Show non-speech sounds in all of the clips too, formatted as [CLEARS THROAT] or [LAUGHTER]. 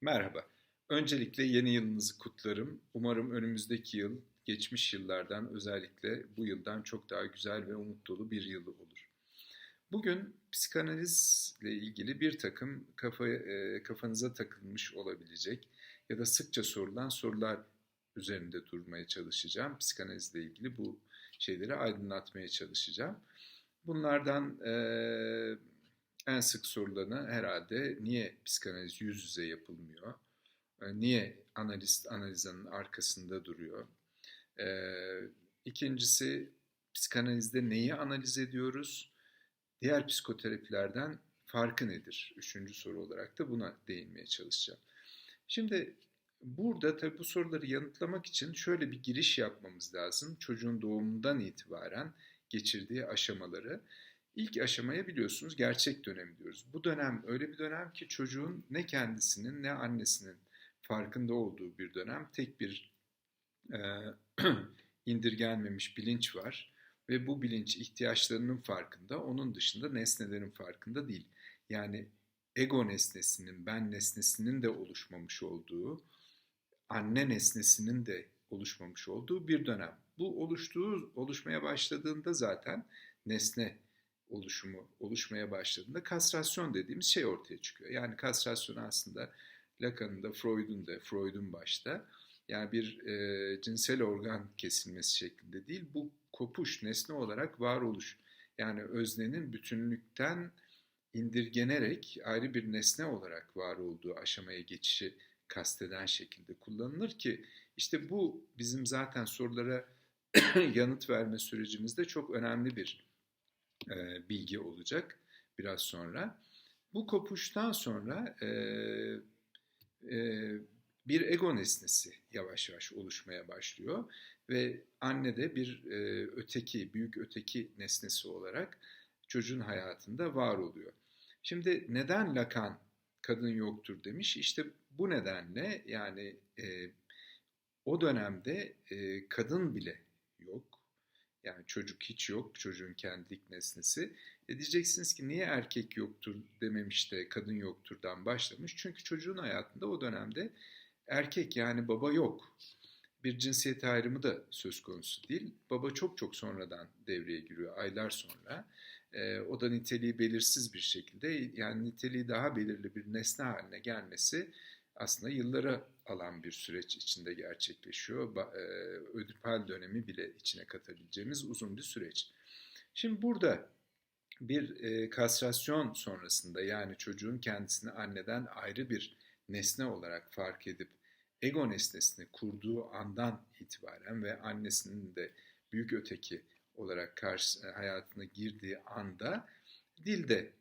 Merhaba. Öncelikle yeni yılınızı kutlarım. Umarım önümüzdeki yıl geçmiş yıllardan özellikle bu yıldan çok daha güzel ve umut dolu bir yıl olur. Bugün psikanalizle ilgili bir takım kafa, e, kafanıza takılmış olabilecek ya da sıkça sorulan sorular üzerinde durmaya çalışacağım. Psikanalizle ilgili bu şeyleri aydınlatmaya çalışacağım. Bunlardan e, en sık sorulanı herhalde niye psikanaliz yüz yüze yapılmıyor? Niye analist analizanın arkasında duruyor? İkincisi psikanalizde neyi analiz ediyoruz? Diğer psikoterapilerden farkı nedir? Üçüncü soru olarak da buna değinmeye çalışacağım. Şimdi burada tabii bu soruları yanıtlamak için şöyle bir giriş yapmamız lazım. Çocuğun doğumundan itibaren geçirdiği aşamaları. İlk aşamaya biliyorsunuz gerçek dönem diyoruz. Bu dönem öyle bir dönem ki çocuğun ne kendisinin ne annesinin farkında olduğu bir dönem. Tek bir e, [CLEARS THROAT] indirgenmemiş bilinç var ve bu bilinç ihtiyaçlarının farkında, onun dışında nesnelerin farkında değil. Yani ego nesnesinin, ben nesnesinin de oluşmamış olduğu, anne nesnesinin de oluşmamış olduğu bir dönem. Bu oluştuğu, oluşmaya başladığında zaten nesne oluşumu oluşmaya başladığında kastrasyon dediğimiz şey ortaya çıkıyor. Yani kastrasyon aslında Lacan'ın da Freud'un da Freud'un başta yani bir e, cinsel organ kesilmesi şeklinde değil bu kopuş nesne olarak varoluş yani öznenin bütünlükten indirgenerek ayrı bir nesne olarak var olduğu aşamaya geçişi kasteden şekilde kullanılır ki işte bu bizim zaten sorulara [CLEARS THROAT] yanıt verme sürecimizde çok önemli bir e, bilgi olacak biraz sonra. Bu kopuştan sonra e, e, bir ego nesnesi yavaş yavaş oluşmaya başlıyor ve anne de bir e, öteki, büyük öteki nesnesi olarak çocuğun hayatında var oluyor. Şimdi neden Lacan kadın yoktur demiş? İşte bu nedenle yani e, o dönemde e, kadın bile yani çocuk hiç yok, çocuğun kendilik nesnesi. E diyeceksiniz ki niye erkek yoktur dememiş de kadın yokturdan başlamış. Çünkü çocuğun hayatında o dönemde erkek yani baba yok. Bir cinsiyet ayrımı da söz konusu değil. Baba çok çok sonradan devreye giriyor, aylar sonra. E, o da niteliği belirsiz bir şekilde yani niteliği daha belirli bir nesne haline gelmesi aslında yıllara alan bir süreç içinde gerçekleşiyor. E, ödipal dönemi bile içine katabileceğimiz uzun bir süreç. Şimdi burada bir e, kastrasyon sonrasında yani çocuğun kendisini anneden ayrı bir nesne olarak fark edip ego nesnesini kurduğu andan itibaren ve annesinin de büyük öteki olarak karşı, hayatına girdiği anda dilde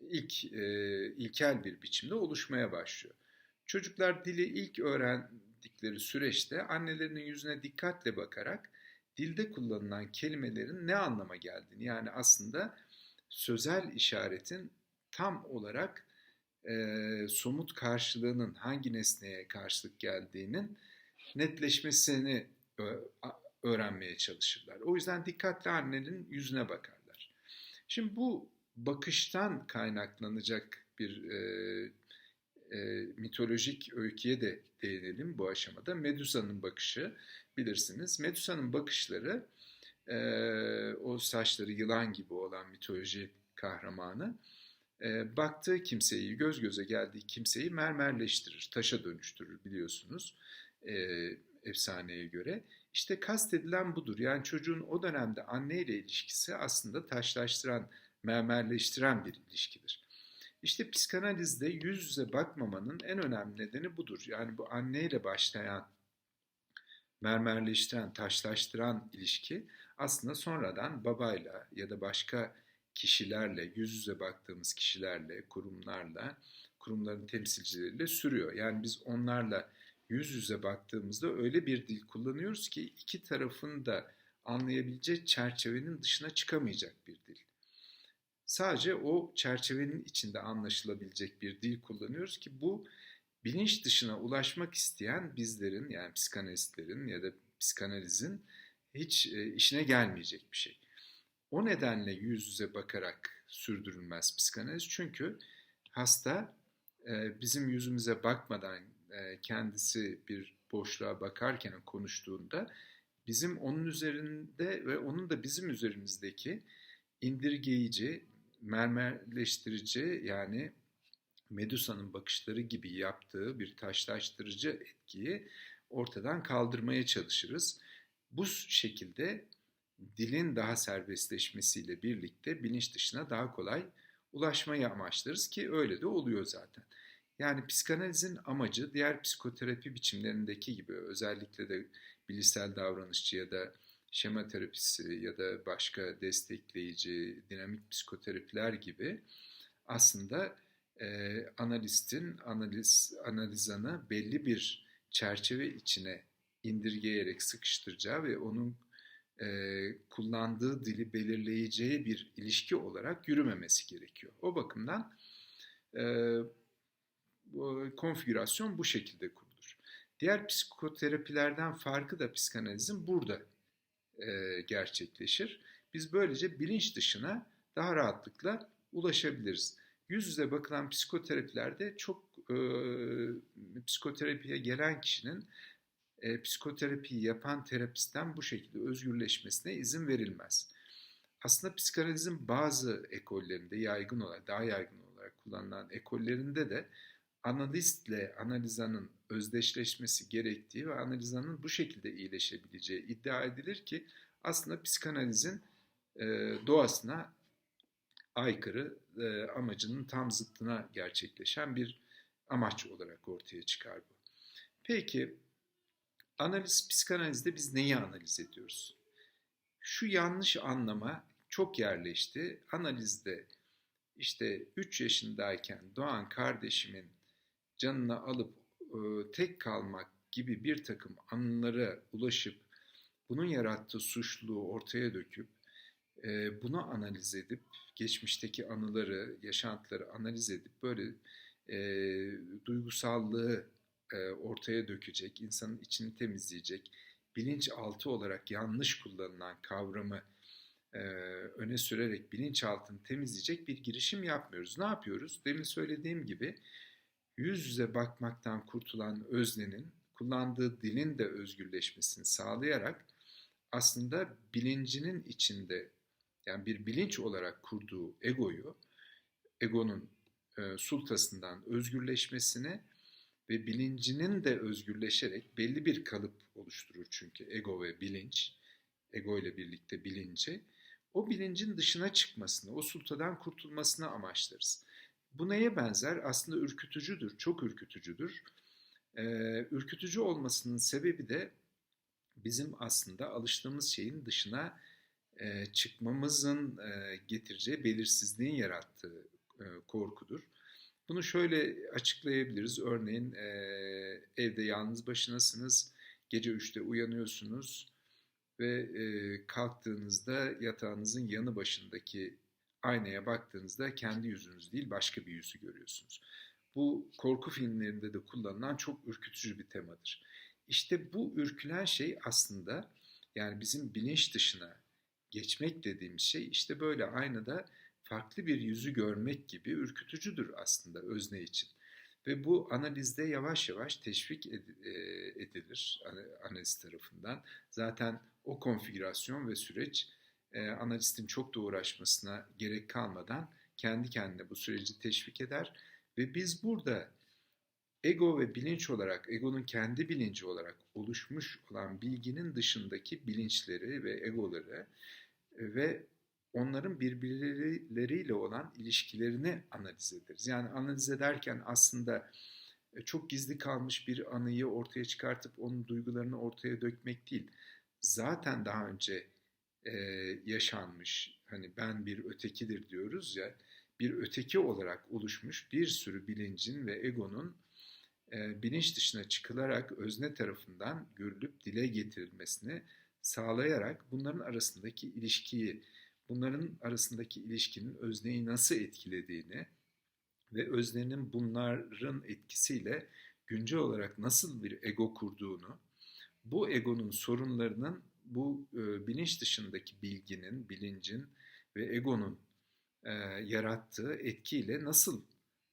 ilk e, ilkel bir biçimde oluşmaya başlıyor. Çocuklar dili ilk öğrendikleri süreçte annelerinin yüzüne dikkatle bakarak dilde kullanılan kelimelerin ne anlama geldiğini yani aslında sözel işaretin tam olarak e, somut karşılığının hangi nesneye karşılık geldiğinin netleşmesini öğrenmeye çalışırlar. O yüzden dikkatle annenin yüzüne bakarlar. Şimdi bu bakıştan kaynaklanacak bir e, mitolojik öyküye de değinelim bu aşamada. Medusa'nın bakışı bilirsiniz. Medusa'nın bakışları e, o saçları yılan gibi olan mitoloji kahramanı e, baktığı kimseyi, göz göze geldiği kimseyi mermerleştirir, taşa dönüştürür biliyorsunuz e, efsaneye göre. İşte kastedilen budur. Yani çocuğun o dönemde anneyle ilişkisi aslında taşlaştıran, mermerleştiren bir ilişkidir. İşte psikanalizde yüz yüze bakmamanın en önemli nedeni budur. Yani bu anneyle başlayan, mermerleştiren, taşlaştıran ilişki aslında sonradan babayla ya da başka kişilerle, yüz yüze baktığımız kişilerle, kurumlarla, kurumların temsilcileriyle sürüyor. Yani biz onlarla yüz yüze baktığımızda öyle bir dil kullanıyoruz ki iki tarafın da anlayabileceği çerçevenin dışına çıkamayacak bir dil sadece o çerçevenin içinde anlaşılabilecek bir dil kullanıyoruz ki bu bilinç dışına ulaşmak isteyen bizlerin yani psikanalistlerin ya da psikanalizin hiç e, işine gelmeyecek bir şey. O nedenle yüz yüze bakarak sürdürülmez psikanaliz çünkü hasta e, bizim yüzümüze bakmadan e, kendisi bir boşluğa bakarken konuştuğunda bizim onun üzerinde ve onun da bizim üzerimizdeki indirgeyici, mermerleştirici yani Medusa'nın bakışları gibi yaptığı bir taşlaştırıcı etkiyi ortadan kaldırmaya çalışırız. Bu şekilde dilin daha serbestleşmesiyle birlikte bilinç dışına daha kolay ulaşmayı amaçlarız ki öyle de oluyor zaten. Yani psikanalizin amacı diğer psikoterapi biçimlerindeki gibi özellikle de bilişsel davranışçı ya da şema terapisi ya da başka destekleyici dinamik psikoterapiler gibi aslında e, analistin analiz analizanı belli bir çerçeve içine indirgeyerek sıkıştıracağı ve onun e, kullandığı dili belirleyeceği bir ilişki olarak yürümemesi gerekiyor. O bakımdan e, bu, konfigürasyon bu şekilde kurulur. Diğer psikoterapilerden farkı da psikanalizin burada e, gerçekleşir. Biz böylece bilinç dışına daha rahatlıkla ulaşabiliriz. Yüz yüze bakılan psikoterapilerde çok e, psikoterapiye gelen kişinin e, psikoterapiyi yapan terapistten bu şekilde özgürleşmesine izin verilmez. Aslında psikanalizin bazı ekollerinde yaygın olarak, daha yaygın olarak kullanılan ekollerinde de analistle analizanın özdeşleşmesi gerektiği ve analizanın bu şekilde iyileşebileceği iddia edilir ki aslında psikanalizin e, doğasına aykırı e, amacının tam zıttına gerçekleşen bir amaç olarak ortaya çıkar bu. Peki analiz psikanalizde biz neyi analiz ediyoruz? Şu yanlış anlama çok yerleşti. Analizde işte 3 yaşındayken doğan kardeşimin canını alıp e, tek kalmak gibi bir takım anılara ulaşıp bunun yarattığı suçluluğu ortaya döküp e, bunu analiz edip geçmişteki anıları, yaşantıları analiz edip böyle e, duygusallığı e, ortaya dökecek, insanın içini temizleyecek, bilinçaltı olarak yanlış kullanılan kavramı e, öne sürerek bilinçaltını temizleyecek bir girişim yapmıyoruz. Ne yapıyoruz? Demin söylediğim gibi yüz yüze bakmaktan kurtulan öznenin kullandığı dilin de özgürleşmesini sağlayarak aslında bilincinin içinde yani bir bilinç olarak kurduğu egoyu, egonun e, sultasından özgürleşmesini ve bilincinin de özgürleşerek belli bir kalıp oluşturur çünkü ego ve bilinç, ego ile birlikte bilinci, o bilincin dışına çıkmasını, o sultadan kurtulmasını amaçlarız. Bu neye benzer? Aslında ürkütücüdür, çok ürkütücüdür. Ee, ürkütücü olmasının sebebi de bizim aslında alıştığımız şeyin dışına e, çıkmamızın e, getireceği belirsizliğin yarattığı e, korkudur. Bunu şöyle açıklayabiliriz. Örneğin e, evde yalnız başınasınız, gece 3'te uyanıyorsunuz ve e, kalktığınızda yatağınızın yanı başındaki aynaya baktığınızda kendi yüzünüz değil başka bir yüzü görüyorsunuz. Bu korku filmlerinde de kullanılan çok ürkütücü bir temadır. İşte bu ürkülen şey aslında yani bizim bilinç dışına geçmek dediğimiz şey işte böyle aynada farklı bir yüzü görmek gibi ürkütücüdür aslında özne için. Ve bu analizde yavaş yavaş teşvik e, edilir analiz tarafından. Zaten o konfigürasyon ve süreç e, analistin çok da uğraşmasına gerek kalmadan kendi kendine bu süreci teşvik eder. Ve biz burada ego ve bilinç olarak, egonun kendi bilinci olarak oluşmuş olan bilginin dışındaki bilinçleri ve egoları ve onların birbirleriyle olan ilişkilerini analiz ederiz. Yani analiz ederken aslında e, çok gizli kalmış bir anıyı ortaya çıkartıp onun duygularını ortaya dökmek değil. Zaten daha önce e, yaşanmış, hani ben bir ötekidir diyoruz ya, bir öteki olarak oluşmuş bir sürü bilincin ve egonun e, bilinç dışına çıkılarak özne tarafından görülüp dile getirilmesini sağlayarak bunların arasındaki ilişkiyi, bunların arasındaki ilişkinin özneyi nasıl etkilediğini ve öznenin bunların etkisiyle güncel olarak nasıl bir ego kurduğunu, bu egonun sorunlarının bu e, bilinç dışındaki bilginin, bilincin ve egonun e, yarattığı etkiyle nasıl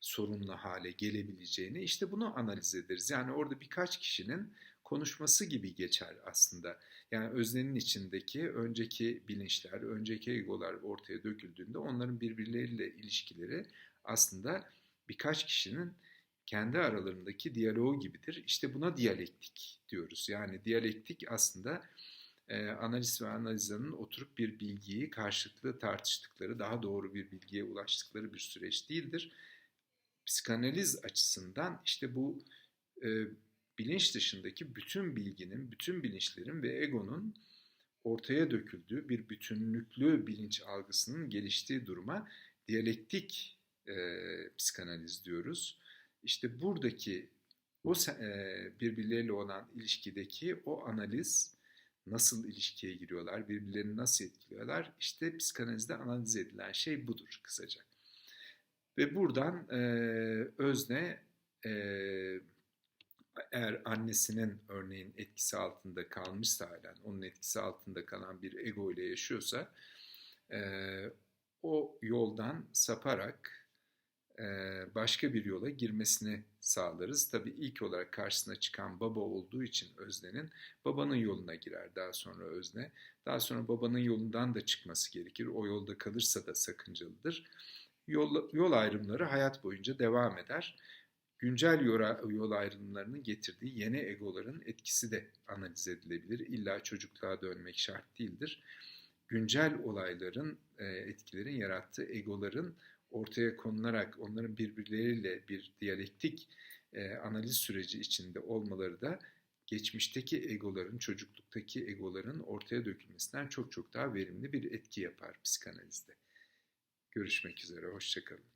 sorunlu hale gelebileceğini işte bunu analiz ederiz. Yani orada birkaç kişinin konuşması gibi geçer aslında. Yani öznenin içindeki önceki bilinçler, önceki egolar ortaya döküldüğünde onların birbirleriyle ilişkileri aslında birkaç kişinin kendi aralarındaki diyaloğu gibidir. İşte buna diyalektik diyoruz. Yani diyalektik aslında e, analist ve analizanın oturup bir bilgiyi karşılıklı tartıştıkları, daha doğru bir bilgiye ulaştıkları bir süreç değildir. Psikanaliz açısından işte bu e, bilinç dışındaki bütün bilginin, bütün bilinçlerin ve egonun ortaya döküldüğü bir bütünlüklü bilinç algısının geliştiği duruma diyalektik e, psikanaliz diyoruz. İşte buradaki o e, birbirleriyle olan ilişkideki o analiz nasıl ilişkiye giriyorlar, birbirlerini nasıl etkiliyorlar? İşte psikanalizde analiz edilen şey budur kısaca. Ve buradan e, özne e, eğer annesinin örneğin etkisi altında kalmışsa halen, onun etkisi altında kalan bir ego ile yaşıyorsa e, o yoldan saparak e, başka bir yola girmesini sağlarız. Tabii ilk olarak karşısına çıkan baba olduğu için öznenin babanın yoluna girer daha sonra özne. Daha sonra babanın yolundan da çıkması gerekir. O yolda kalırsa da sakıncalıdır. Yol, yol ayrımları hayat boyunca devam eder güncel yol ayrımlarının getirdiği yeni egoların etkisi de analiz edilebilir. İlla çocukluğa dönmek şart değildir. Güncel olayların, e, etkilerin yarattığı egoların ortaya konularak onların birbirleriyle bir diyalektik e, analiz süreci içinde olmaları da geçmişteki egoların, çocukluktaki egoların ortaya dökülmesinden çok çok daha verimli bir etki yapar psikanalizde. Görüşmek üzere, hoşçakalın.